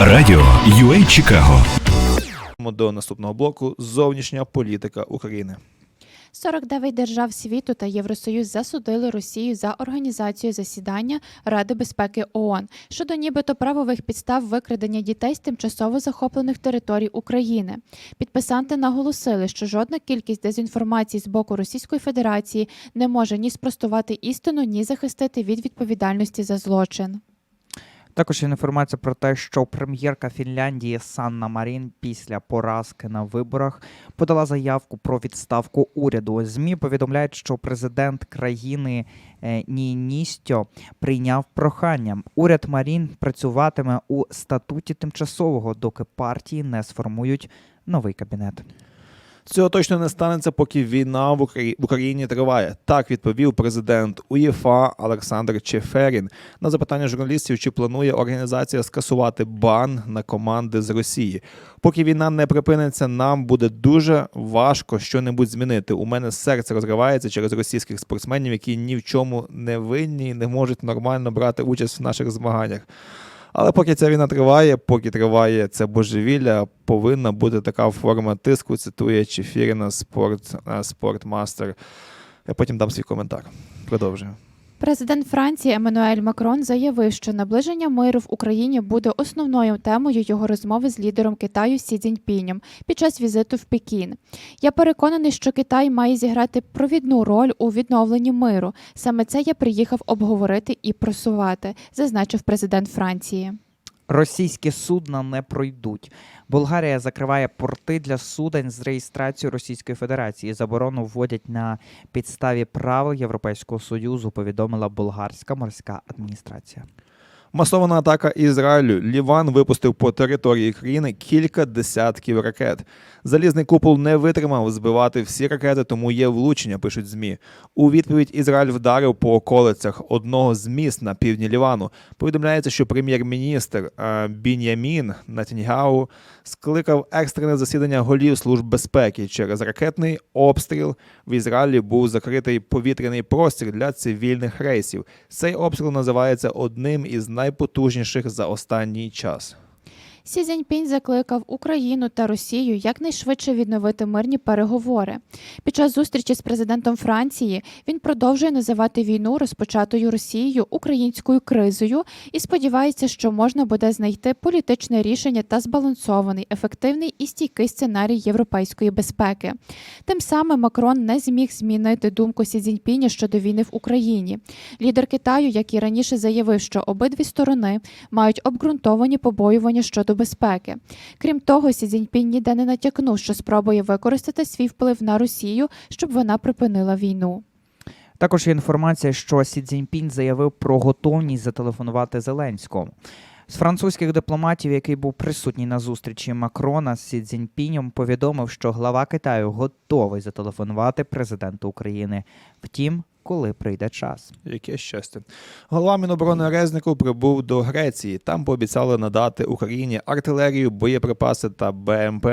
Радіо UA Чикаго. До наступного блоку зовнішня політика України. 49 держав світу та Євросоюз засудили Росію за організацію засідання Ради безпеки ООН щодо нібито правових підстав викрадення дітей з тимчасово захоплених територій України. Підписанти наголосили, що жодна кількість дезінформації з боку Російської Федерації не може ні спростувати істину, ні захистити від відповідальності за злочин. Також інформація про те, що прем'єрка Фінляндії Санна Марін після поразки на виборах подала заявку про відставку уряду. ЗМІ повідомляють, що президент країни е, Ніністьо прийняв прохання. Уряд Марін працюватиме у статуті тимчасового, доки партії не сформують новий кабінет. Цього точно не станеться, поки війна в Украї- в Україні триває. Так відповів президент УЄФА Олександр Чеферін на запитання журналістів, чи планує організація скасувати бан на команди з Росії. Поки війна не припиниться, нам буде дуже важко щонебудь змінити. У мене серце розривається через російських спортсменів, які ні в чому не винні і не можуть нормально брати участь в наших змаганнях. Але поки ця війна триває, поки триває це божевілля, повинна бути така форма тиску, цитує Чефіріна спорт, е, спортмастер. Я потім дам свій коментар. Продовжую. Президент Франції Еммануель Макрон заявив, що наближення миру в Україні буде основною темою його розмови з лідером Китаю Сі Цзіньпінем під час візиту в Пекін. Я переконаний, що Китай має зіграти провідну роль у відновленні миру. Саме це я приїхав обговорити і просувати, зазначив президент Франції. Російські судна не пройдуть. Болгарія закриває порти для судень з реєстрацією Російської Федерації. Заборону вводять на підставі правил Європейського союзу. Повідомила болгарська морська адміністрація. Масована атака Ізраїлю. Ліван випустив по території країни кілька десятків ракет. Залізний купол не витримав збивати всі ракети, тому є влучення, пишуть змі. У відповідь Ізраїль вдарив по околицях одного з міст на півдні Лівану. Повідомляється, що прем'єр-міністр е, Бін'ямін Натіньгау скликав екстрене засідання голів служб безпеки через ракетний обстріл. В Ізраїлі був закритий повітряний простір для цивільних рейсів. Цей обстріл називається одним із найпотужніших за останній час. Сі Цзіньпінь закликав Україну та Росію якнайшвидше відновити мирні переговори. Під час зустрічі з президентом Франції він продовжує називати війну, розпочатою Росією, українською кризою і сподівається, що можна буде знайти політичне рішення та збалансований, ефективний і стійкий сценарій європейської безпеки. Тим самим Макрон не зміг змінити думку Сі Цзіньпіня щодо війни в Україні. Лідер Китаю, як і раніше заявив, що обидві сторони мають обґрунтовані побоювання щодо безпеки. Крім того, Сі Цзіньпінь ніде не натякнув, що спробує використати свій вплив на Росію, щоб вона припинила війну. Також є інформація, що Сі Цзіньпінь заявив про готовність зателефонувати Зеленському. З французьких дипломатів, який був присутній на зустрічі Макрона з Сі Цзіньпінем, повідомив, що глава Китаю готовий зателефонувати президенту України. Втім, коли прийде час. Яке щастя. Голова Міноборони Резнику прибув до Греції. Там пообіцяли надати Україні артилерію, боєприпаси та БМП.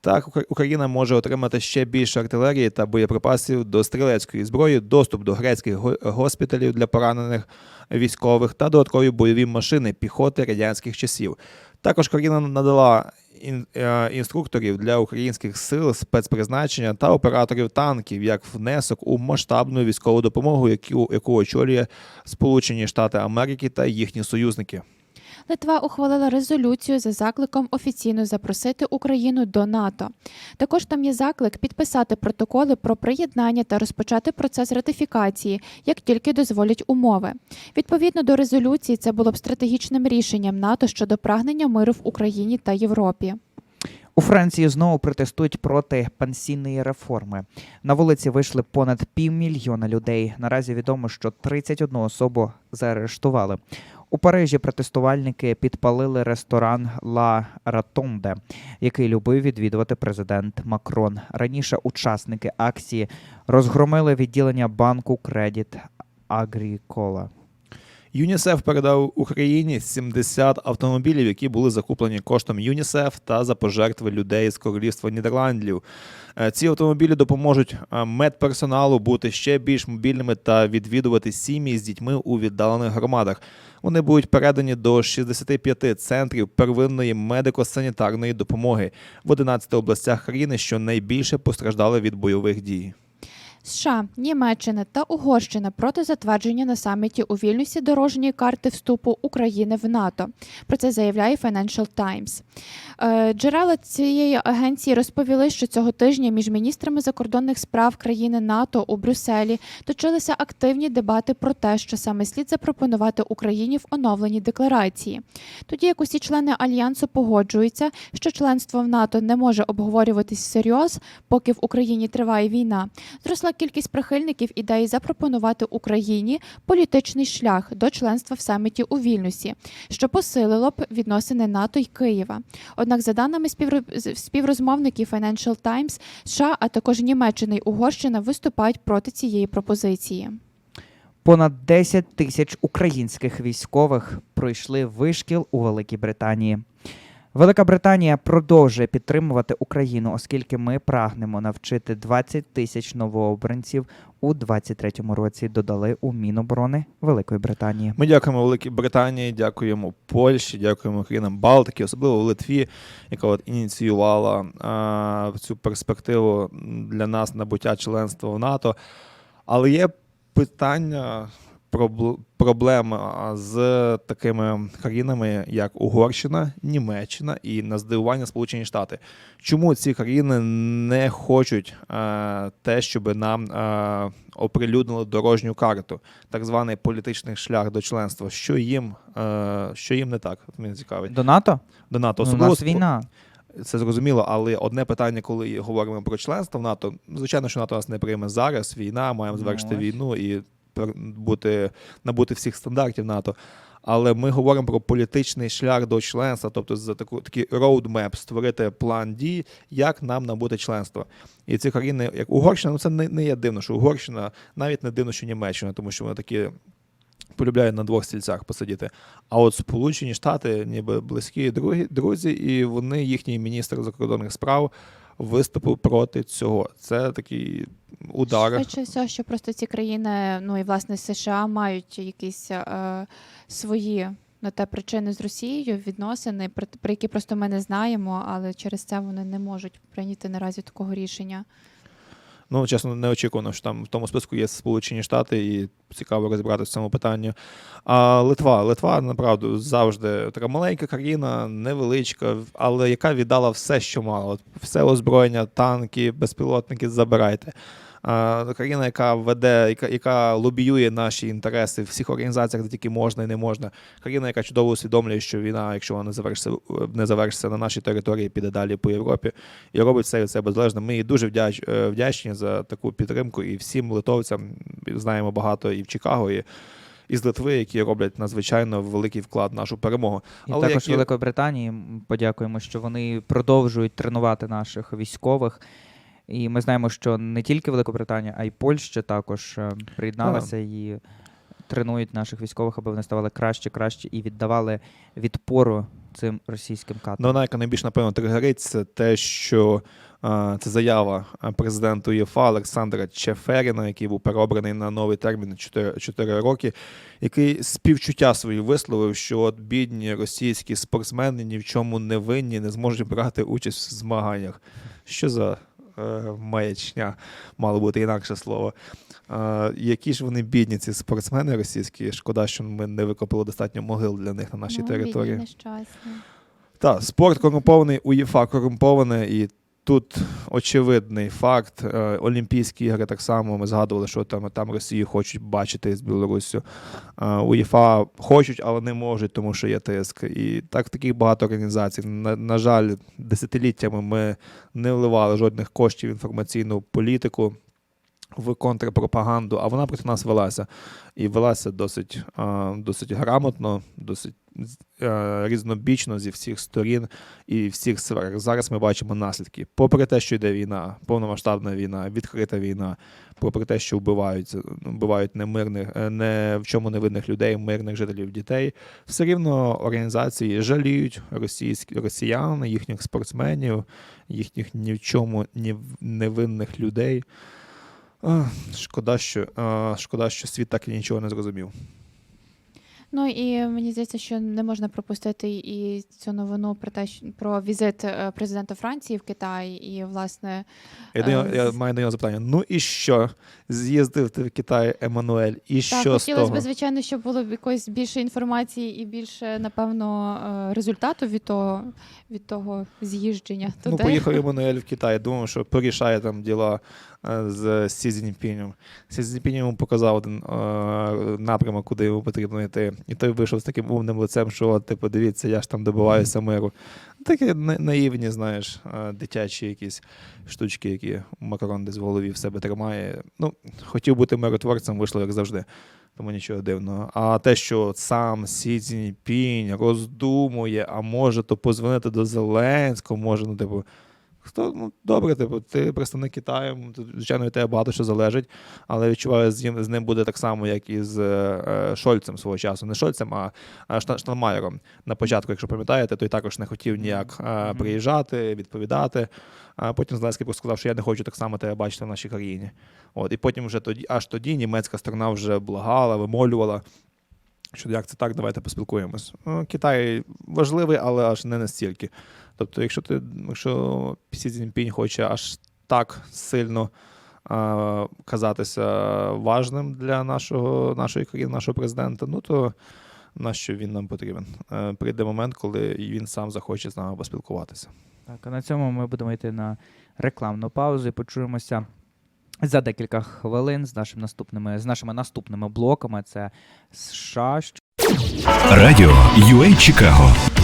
Так, Україна може отримати ще більше артилерії та боєприпасів до стрілецької зброї, доступ до грецьких го- госпіталів для поранених військових та додаткові бойові машини піхоти радянських часів. Також країна надала е, інструкторів для українських сил спецпризначення та операторів танків як внесок у масштабну військову допомогу, яку, яку очолює Сполучені Штати Америки та їхні союзники. Литва ухвалила резолюцію за закликом офіційно запросити Україну до НАТО. Також там є заклик підписати протоколи про приєднання та розпочати процес ратифікації, як тільки дозволять умови. Відповідно до резолюції, це було б стратегічним рішенням НАТО щодо прагнення миру в Україні та Європі. У Франції знову протестують проти пенсійної реформи. На вулиці вийшли понад півмільйона людей. Наразі відомо, що 31 особу заарештували. У Парижі протестувальники підпалили ресторан Ла Ратонде, який любив відвідувати президент Макрон. Раніше учасники акції розгромили відділення банку Кредіт Агрікола. ЮНІСЕФ передав Україні 70 автомобілів, які були закуплені коштом ЮНІСЕФ та за пожертви людей з королівства Нідерландів. Е, Ці автомобілі допоможуть е, медперсоналу бути ще більш мобільними та відвідувати сім'ї з дітьми у віддалених громадах. Вони будуть передані до 65 центрів первинної медико-санітарної допомоги в 11 областях країни, що найбільше постраждали від бойових дій. США, Німеччина та Угорщина проти затвердження на саміті у Вільнюсі дорожньої карти вступу України в НАТО. Про це заявляє Financial Times. Е, Джерела цієї агенції розповіли, що цього тижня між міністрами закордонних справ країни НАТО у Брюсселі точилися активні дебати про те, що саме слід запропонувати Україні в оновленій декларації. Тоді як усі члени альянсу погоджуються, що членство в НАТО не може обговорюватись всерйоз, поки в Україні триває війна. Зросла кількість прихильників ідеї запропонувати Україні політичний шлях до членства в саміті у Вільнюсі, що посилило б відносини НАТО й Києва. Однак, за даними співрозмовників Financial Times, США, а також Німеччина й Угорщина виступають проти цієї пропозиції. Понад 10 тисяч українських військових пройшли вишкіл у Великій Британії. Велика Британія продовжує підтримувати Україну, оскільки ми прагнемо навчити 20 тисяч новообранців у 23-му році. Додали у Міноборони Великої Британії. Ми дякуємо Великій Британії, дякуємо Польщі, дякуємо країнам Балтики, особливо Литві, яка от ініціювала а, цю перспективу для нас набуття членства в НАТО. Але є питання, проблема з такими країнами, як Угорщина, Німеччина і на здивування Сполучені Штати. Чому ці країни не хочуть е, те, щоб нам е, оприлюднили дорожню карту, так званий політичний шлях до членства? Що їм, е, що їм не так? От Мене цікавить. До НАТО? До НАТО Ну, у нас війна. це зрозуміло, але одне питання, коли говоримо про членство в НАТО, звичайно, що НАТО нас не прийме зараз. Війна, маємо Ну, завершити війну і бути набути всіх стандартів НАТО. Але ми говоримо про політичний шлях до членства, тобто за таку такий роудмеп, створити план дій, як нам набути членство. І ці країни, як Угорщина, ну це не, не є дивно, що Угорщина, навіть не дивно, що Німеччина, тому що вони такі полюбляють на двох стільцях посидіти. А от Сполучені Штати, ніби близькі другі, друзі, і вони, їхній міністр закордонних справ, виступив проти цього. Це такий удар. Швидше всього, що просто ці країни, ну і власне США, мають якісь е, свої на те причини з Росією, відносини, про, про які просто ми не знаємо, але через це вони не можуть прийняти наразі такого рішення. Ну, чесно, не очікувано, що там в тому списку є Сполучені Штати, і цікаво розібратися в цьому питанні. А Литва, Литва, направду, завжди така маленька країна, невеличка, але яка віддала все, що мала. Все озброєння, танки, безпілотники забирайте. Країна, яка веде, яка, яка лобіює наші інтереси в всіх організаціях, де тільки можна і не можна. Країна, яка чудово усвідомлює, що війна, якщо вона не завершиться, не завершиться на нашій території, піде далі по Європі і робить все від себе залежно. Ми їй дуже вдяч, е, вдячні за таку підтримку і всім литовцям знаємо багато і в Чикаго, і, і з Литви, які роблять надзвичайно великий вклад в нашу перемогу. І Але також як і- Великої Британії подякуємо, що вони продовжують тренувати наших військових. І ми знаємо, що не тільки Великобританія, а й Польща також е, приєдналася і тренують наших військових, аби вони ставали краще, краще і віддавали відпору цим російським катам. Ну, вона, яка найбільш напевно тригерить, це те, що е, це заява е, президента УЄФА Олександра Чеферіна, який був переобраний на новий термін 4, 4 роки, який співчуття свої висловив, що от бідні російські спортсмени ні в чому не винні, не зможуть брати участь в змаганнях. Що за маячня, мало бути інакше слово. Е, які ж вони бідні, ці спортсмени російські. Шкода, що ми не викопили достатньо могил для них на нашій ну, території. бідні, нещасні. Так, спорт корумпований, УЄФА корумповане, і тут очевидний факт. Е, Олімпійські ігри так само ми згадували, що там, там Росію хочуть бачити з Білоруссю. Е, УЄФА хочуть, але не можуть, тому що є тиск. І так таких багато організацій. На, на жаль, десятиліттями ми не вливали жодних коштів в інформаційну політику. В контрпропаганду, а вона проти нас велася. І велася досить, досить грамотно, досить е, різнобічно зі всіх сторін і всіх сфер. Зараз ми бачимо наслідки. Попри те, що йде війна, повномасштабна війна, відкрита війна, попри те, що вбивають, вбивають немирних, е, не в чому невинних людей, мирних жителів дітей, все рівно організації жаліють російські росіян, їхніх спортсменів, їхніх ні в чому невинних людей. Шкода, що, шкода, що світ так і нічого не зрозумів. Ну і мені здається, що не можна пропустити і цю новину про те, що про візит е, президента Франції в Китай, і власне Я, до нього, Е, я маю до нього запитання: ну і що? З'їздив ти в Китай Еммануель, і так що хотілося б, звичайно, щоб було б якоїсь більше інформації і більше, напевно, е, результату від того від того з'їждження. Ну, поїхав Еммануель в Китай, думав, що порішає там діла з Сі Цзіньпінем. Сі Цзіньпінь йому показав один е, напрямок, куди йому потрібно йти. І той вийшов з таким умним лицем, що типу, дивіться, я ж там добиваюся миру. Такі наївні, знаєш, е, дитячі якісь штучки, які Макрон десь в голові в себе тримає. Ну, хотів бути миротворцем, вийшло як завжди. Тому нічого дивного. А те, що сам Сі Цзіньпінь роздумує, а може то позвонити до Зеленського, може, ну, типу, хто ну добре, типу, ти представник Китаю, звичайно, від тебе багато що залежить, але відчуваю, з ним, з ним буде так само, як і з е, Шольцем свого часу. Не Шольцем, а а На початку, якщо пам'ятаєте, той також не хотів ніяк е, приїжджати, відповідати. А потім Зеленський просто сказав, що я не хочу так само тебе бачити в нашій країні. От, і потім вже тоді, аж тоді німецька сторона вже благала, вимолювала. Що як це так, давайте поспілкуємось. Ну, Китай важливий, але аж не настільки. Тобто, якщо ти, якщо Сі Цзіньпінь хоче аж так сильно а, казатися важним для нашого, нашої країни, нашого президента, ну то нащо він нам потрібен? Е, Прийде момент, коли він сам захоче з нами поспілкуватися. Так, а на цьому ми будемо йти на рекламну паузу і почуємося за декілька хвилин з нашими наступними, з нашими наступними блоками. Це США, Радіо UA Чикаго